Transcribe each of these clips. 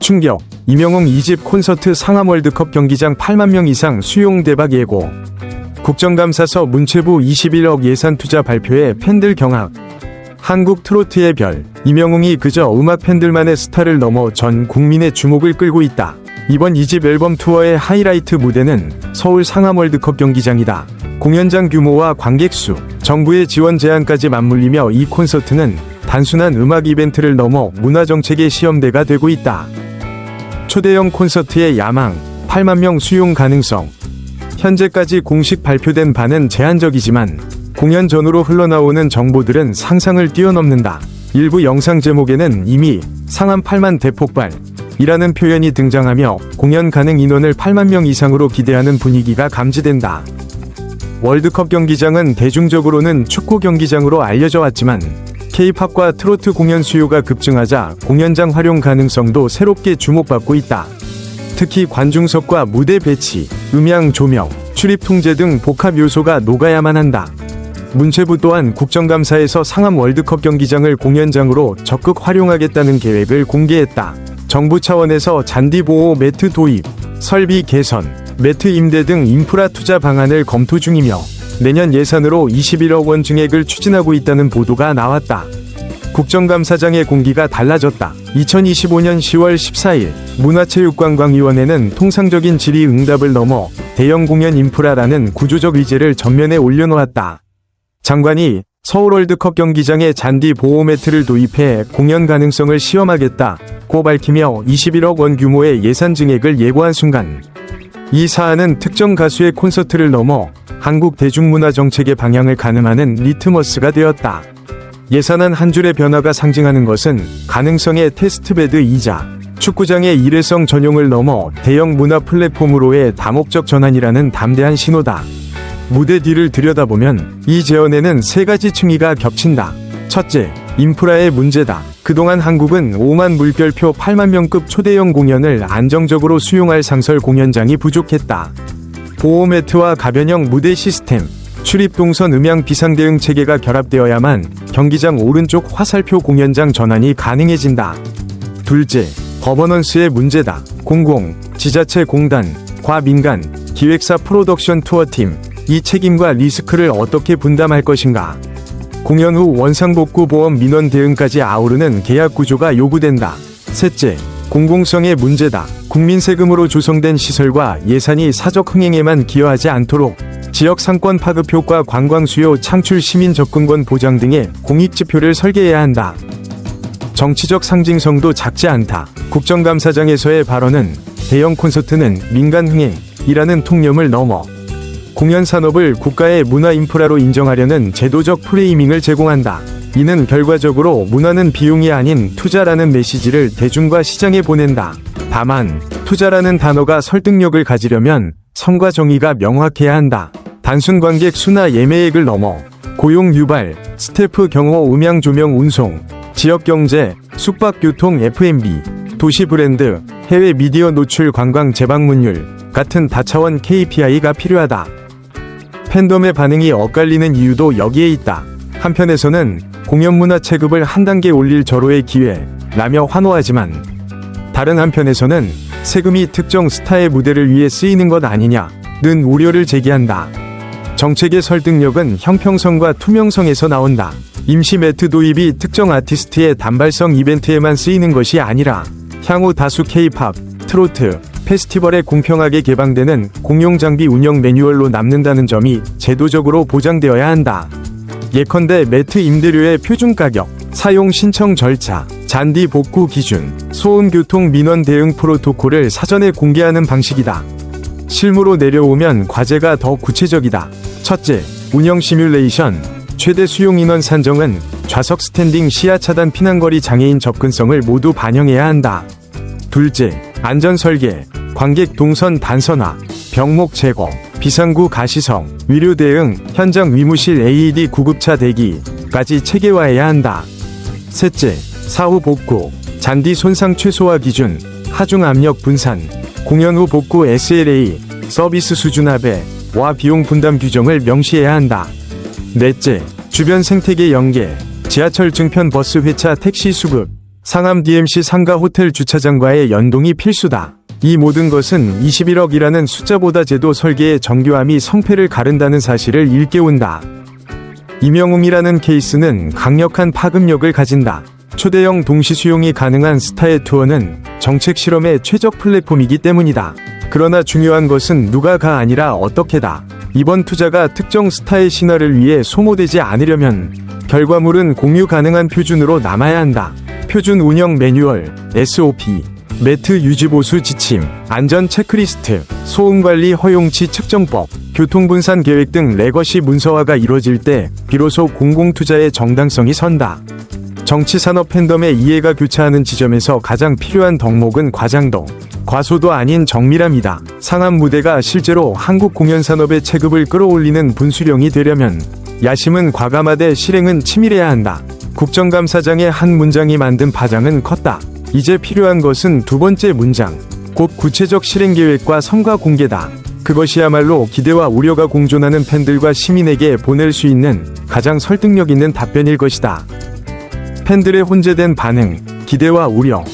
충격. 이명웅 2집 콘서트 상암 월드컵 경기장 8만 명 이상 수용 대박 예고. 국정감사서 문체부 21억 예산 투자 발표에 팬들 경악. 한국 트로트의 별. 이명웅이 그저 음악 팬들만의 스타를 넘어 전 국민의 주목을 끌고 있다. 이번 2집 앨범 투어의 하이라이트 무대는 서울 상암 월드컵 경기장이다. 공연장 규모와 관객 수, 정부의 지원 제한까지 맞물리며 이 콘서트는 단순한 음악 이벤트를 넘어 문화 정책의 시험대가 되고 있다. 초대형 콘서트의 야망, 8만 명 수용 가능성. 현재까지 공식 발표된 바는 제한적이지만 공연 전후로 흘러나오는 정보들은 상상을 뛰어넘는다. 일부 영상 제목에는 이미 상암 8만 대폭발 이라는 표현이 등장하며 공연 가능 인원을 8만 명 이상으로 기대하는 분위기가 감지된다. 월드컵 경기장은 대중적으로는 축구 경기장으로 알려져 왔지만 K-팝과 트로트 공연 수요가 급증하자 공연장 활용 가능성도 새롭게 주목받고 있다. 특히 관중석과 무대 배치, 음향 조명, 출입 통제 등 복합 요소가 녹아야만 한다. 문체부 또한 국정감사에서 상암 월드컵 경기장을 공연장으로 적극 활용하겠다는 계획을 공개했다. 정부 차원에서 잔디 보호 매트 도입, 설비 개선, 매트 임대 등 인프라 투자 방안을 검토 중이며 내년 예산으로 21억 원 증액을 추진하고 있다는 보도가 나왔다. 국정감사장의 공기가 달라졌다. 2025년 10월 14일 문화체육관광위원회는 통상적인 질의응답을 넘어 대형 공연 인프라라는 구조적 의제를 전면에 올려놓았다. 장관이 서울 월드컵 경기장에 잔디 보호 매트를 도입해 공연 가능성을 시험하겠다고 밝히며 21억 원 규모의 예산 증액을 예고한 순간 이 사안은 특정 가수의 콘서트를 넘어 한국 대중문화 정책의 방향을 가늠하는 리트머스가 되었다. 예산안 한 줄의 변화가 상징하는 것은 가능성의 테스트베드이자 축구장의 일회성 전용을 넘어 대형 문화 플랫폼으로의 다목적 전환이라는 담대한 신호다. 무대 뒤를 들여다보면 이 재원에는 세 가지 층위가 겹친다. 첫째, 인프라의 문제다. 그동안 한국은 5만 물결표 8만 명급 초대형 공연을 안정적으로 수용할 상설 공연장이 부족했다. 보호 매트와 가변형 무대 시스템, 출입 동선 음향 비상 대응 체계가 결합되어야만 경기장 오른쪽 화살표 공연장 전환이 가능해진다. 둘째, 거버넌스의 문제다. 공공, 지자체 공단, 과민간, 기획사 프로덕션 투어팀, 이 책임과 리스크를 어떻게 분담할 것인가? 공연 후 원상복구 보험 민원 대응까지 아우르는 계약 구조가 요구된다. 셋째, 공공성의 문제다. 국민 세금으로 조성된 시설과 예산이 사적 흥행에만 기여하지 않도록 지역 상권 파급 효과 관광 수요 창출 시민 접근권 보장 등의 공익 지표를 설계해야 한다. 정치적 상징성도 작지 않다. 국정감사장에서의 발언은 대형 콘서트는 민간 흥행이라는 통념을 넘어 공연 산업을 국가의 문화 인프라로 인정하려는 제도적 프레이밍을 제공한다. 이는 결과적으로 문화는 비용이 아닌 투자라는 메시지를 대중과 시장에 보낸다. 다만, 투자라는 단어가 설득력을 가지려면 성과 정의가 명확해야 한다. 단순 관객 수나 예매액을 넘어 고용 유발, 스태프 경호 음향 조명 운송, 지역 경제, 숙박 교통 F&B, 도시 브랜드, 해외 미디어 노출 관광 재방문율 같은 다차원 KPI가 필요하다. 팬덤의 반응이 엇갈리는 이유도 여기에 있다. 한편에서는 공연 문화 체급을 한 단계 올릴 절호의 기회라며 환호하지만 다른 한편에서는 세금이 특정 스타의 무대를 위해 쓰이는 것 아니냐는 우려를 제기한다. 정책의 설득력은 형평성과 투명성에서 나온다. 임시 매트 도입이 특정 아티스트의 단발성 이벤트에만 쓰이는 것이 아니라 향후 다수 K-팝, 트로트, 페스티벌에 공평하게 개방되는 공용 장비 운영 매뉴얼로 남는다는 점이 제도적으로 보장되어야 한다. 예컨대 매트 임대료의 표준 가격, 사용 신청 절차, 잔디 복구 기준, 소음 교통 민원 대응 프로토콜을 사전에 공개하는 방식이다. 실무로 내려오면 과제가 더 구체적이다. 첫째, 운영 시뮬레이션, 최대 수용 인원 산정은 좌석 스탠딩 시야 차단 피난거리 장애인 접근성을 모두 반영해야 한다. 둘째, 안전 설계, 관객 동선 단선화, 병목 제거, 비상구 가시성, 위료 대응, 현장 위무실 AED 구급차 대기까지 체계화해야 한다. 셋째, 사후 복구, 잔디 손상 최소화 기준, 하중 압력 분산, 공연 후 복구 SLA, 서비스 수준 합의와 비용 분담 규정을 명시해야 한다. 넷째, 주변 생태계 연계, 지하철 증편 버스 회차 택시 수급, 상암 DMC 상가 호텔 주차장과의 연동이 필수다. 이 모든 것은 21억이라는 숫자보다 제도 설계의 정교함이 성패를 가른다는 사실을 일깨운다. 임영웅이라는 케이스는 강력한 파급력을 가진다. 초대형 동시 수용이 가능한 스타의 투어는 정책 실험의 최적 플랫폼이기 때문이다. 그러나 중요한 것은 누가가 아니라 어떻게다. 이번 투자가 특정 스타의 신화를 위해 소모되지 않으려면 결과물은 공유 가능한 표준으로 남아야 한다. 표준 운영 매뉴얼, SOP, 매트 유지보수 지침, 안전 체크리스트, 소음관리 허용치 측정법, 교통분산 계획 등 레거시 문서화가 이루어질 때 비로소 공공투자의 정당성이 선다. 정치산업 팬덤의 이해가 교차하는 지점에서 가장 필요한 덕목은 과장도, 과소도 아닌 정밀함이다. 상암 무대가 실제로 한국 공연 산업의 체급을 끌어올리는 분수령이 되려면 야심은 과감하되 실행은 치밀해야 한다. 국정감사장의 한 문장이 만든 파장은 컸다. 이제 필요한 것은 두 번째 문장, 곧 구체적 실행 계획과 성과 공개다. 그것이야말로 기대와 우려가 공존하는 팬들과 시민에게 보낼 수 있는 가장 설득력 있는 답변일 것이다. 팬들의 혼재된 반응, 기대와 우려.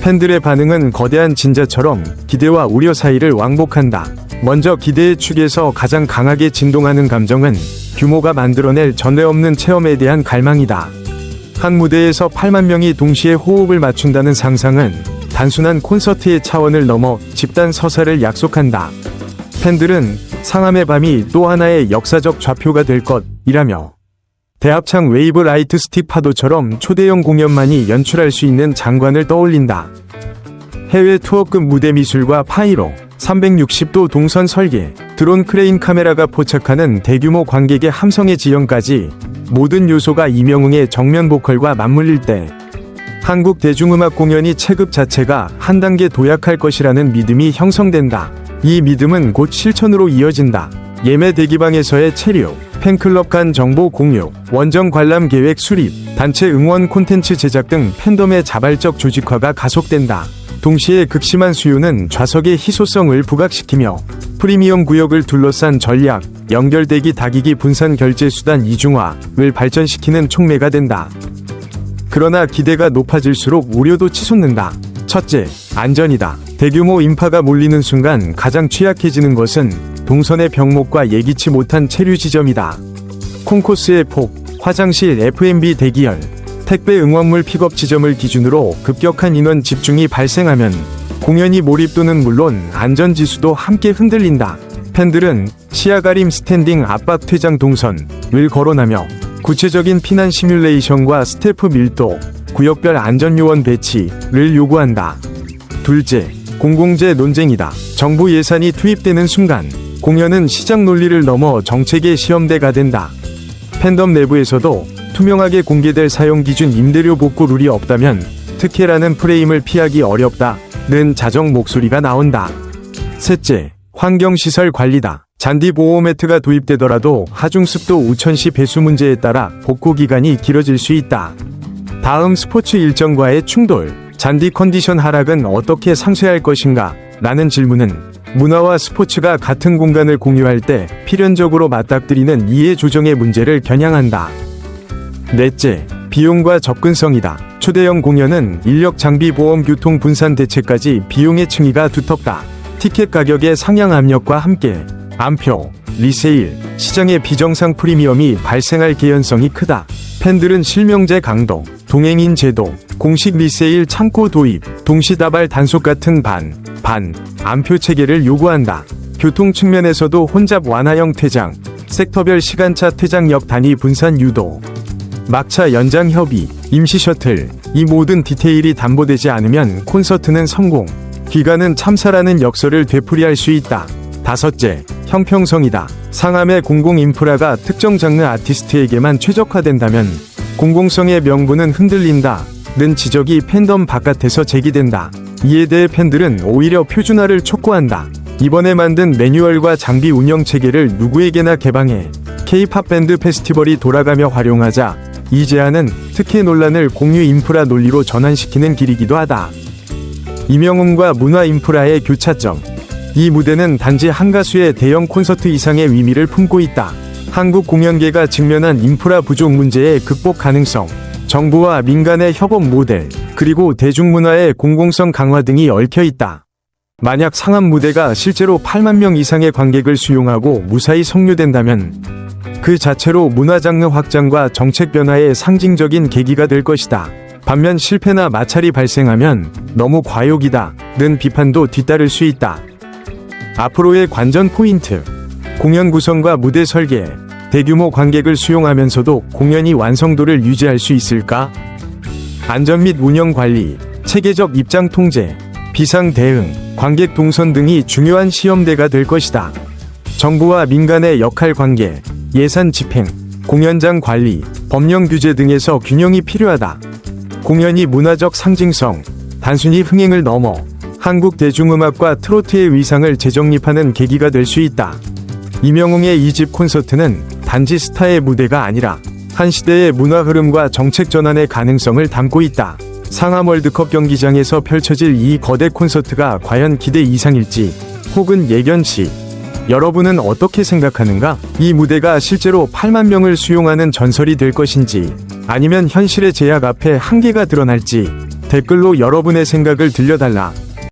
팬들의 반응은 거대한 진자처럼 기대와 우려 사이를 왕복한다. 먼저 기대의 축에서 가장 강하게 진동하는 감정은 규모가 만들어낼 전례 없는 체험에 대한 갈망이다. 한 무대에서 8만 명이 동시에 호흡을 맞춘다는 상상은 단순한 콘서트의 차원을 넘어 집단 서사를 약속한다. 팬들은 상암의 밤이 또 하나의 역사적 좌표가 될 것이라며 대합창 웨이브 라이트 스틱 파도처럼 초대형 공연만이 연출할 수 있는 장관을 떠올린다. 해외 투어급 무대 미술과 파이로, 360도 동선 설계, 드론 크레인 카메라가 포착하는 대규모 관객의 함성의 지형까지 모든 요소가 이명웅의 정면 보컬과 맞물릴 때 한국 대중음악 공연이 체급 자체가 한 단계 도약할 것이라는 믿음이 형성된다. 이 믿음은 곧 실천으로 이어진다. 예매 대기방에서의 체류, 팬클럽 간 정보 공유, 원정 관람 계획 수립, 단체 응원 콘텐츠 제작 등 팬덤의 자발적 조직화가 가속된다. 동시에 극심한 수요는 좌석의 희소성을 부각시키며 프리미엄 구역을 둘러싼 전략, 연결대기 다기기 분산 결제 수단 이중화를 발전시키는 촉매가 된다. 그러나 기대가 높아질수록 우려도 치솟는다. 첫째, 안전이다. 대규모 인파가 몰리는 순간 가장 취약해지는 것은 동선의 병목과 예기치 못한 체류 지점이다. 콩코스의 폭, 화장실 F&B 대기열, 택배 응원물 픽업 지점을 기준으로 급격한 인원 집중이 발생하면 공연이 몰입도는 물론 안전지수도 함께 흔들린다. 팬들은 시야가림 스탠딩 압박 퇴장 동선을 거론하며 구체적인 피난 시뮬레이션과 스태프 밀도, 구역별 안전요원 배치를 요구한다. 둘째, 공공재 논쟁이다. 정부 예산이 투입되는 순간 공연은 시장 논리를 넘어 정책의 시험대가 된다. 팬덤 내부에서도 투명하게 공개될 사용 기준 임대료 복구 룰이 없다면 특혜라는 프레임을 피하기 어렵다는 자정 목소리가 나온다. 셋째, 환경시설 관리다. 잔디 보호 매트가 도입되더라도 하중습도 우천시 배수 문제에 따라 복구 기간이 길어질 수 있다. 다음 스포츠 일정과의 충돌, 잔디 컨디션 하락은 어떻게 상쇄할 것인가? 라는 질문은 문화와 스포츠가 같은 공간을 공유할 때 필연적으로 맞닥뜨리는 이해 조정의 문제를 겨냥한다. 넷째, 비용과 접근성이다. 초대형 공연은 인력 장비 보험 교통 분산 대책까지 비용의 층위가 두텁다. 티켓 가격의 상향 압력과 함께 암표, 리세일, 시장의 비정상 프리미엄이 발생할 개연성이 크다. 팬들은 실명제 강도, 동행인 제도, 공식 리세일 창고 도입, 동시다발 단속 같은 반, 반, 암표 체계를 요구한다. 교통 측면에서도 혼잡 완화형 퇴장, 섹터별 시간차 퇴장역 단위 분산 유도, 막차 연장 협의, 임시 셔틀, 이 모든 디테일이 담보되지 않으면 콘서트는 성공, 기간은 참사라는 역설을 되풀이할 수 있다. 다섯째, 형평성이다. 상암의 공공 인프라가 특정 장르 아티스트에게만 최적화된다면 공공성의 명분은 흔들린다. 는 지적이 팬덤 바깥에서 제기된다. 이에 대해 팬들은 오히려 표준화를 촉구한다. 이번에 만든 매뉴얼과 장비 운영 체계를 누구에게나 개방해 K-팝 밴드 페스티벌이 돌아가며 활용하자 이 제안은 특혜 논란을 공유 인프라 논리로 전환시키는 길이기도 하다. 이명웅과 문화 인프라의 교차점. 이 무대는 단지 한 가수의 대형 콘서트 이상의 의미를 품고 있다. 한국 공연계가 직면한 인프라 부족 문제의 극복 가능성, 정부와 민간의 협업 모델, 그리고 대중문화의 공공성 강화 등이 얽혀 있다. 만약 상암 무대가 실제로 8만 명 이상의 관객을 수용하고 무사히 성료된다면 그 자체로 문화 장르 확장과 정책 변화의 상징적인 계기가 될 것이다. 반면 실패나 마찰이 발생하면 너무 과욕이다. 는 비판도 뒤따를 수 있다. 앞으로의 관전 포인트. 공연 구성과 무대 설계. 대규모 관객을 수용하면서도 공연이 완성도를 유지할 수 있을까? 안전 및 운영 관리, 체계적 입장 통제, 비상 대응, 관객 동선 등이 중요한 시험대가 될 것이다. 정부와 민간의 역할 관계, 예산 집행, 공연장 관리, 법령 규제 등에서 균형이 필요하다. 공연이 문화적 상징성, 단순히 흥행을 넘어 한국 대중음악과 트로트의 위상을 재정립하는 계기가 될 수 있다. 이명웅의 2집 콘서트는 단지 스타의 무대가 아니라 한 시대의 문화 흐름과 정책 전환의 가능성을 담고 있다. 상암 월드컵 경기장에서 펼쳐질 이 거대 콘서트가 과연 기대 이상일지 혹은 예견치 여러분은 어떻게 생각하는가? 이 무대가 실제로 8만 명을 수용하는 전설이 될 것인지 아니면 현실의 제약 앞에 한계가 드러날지 댓글로 여러분의 생각을 들려달라.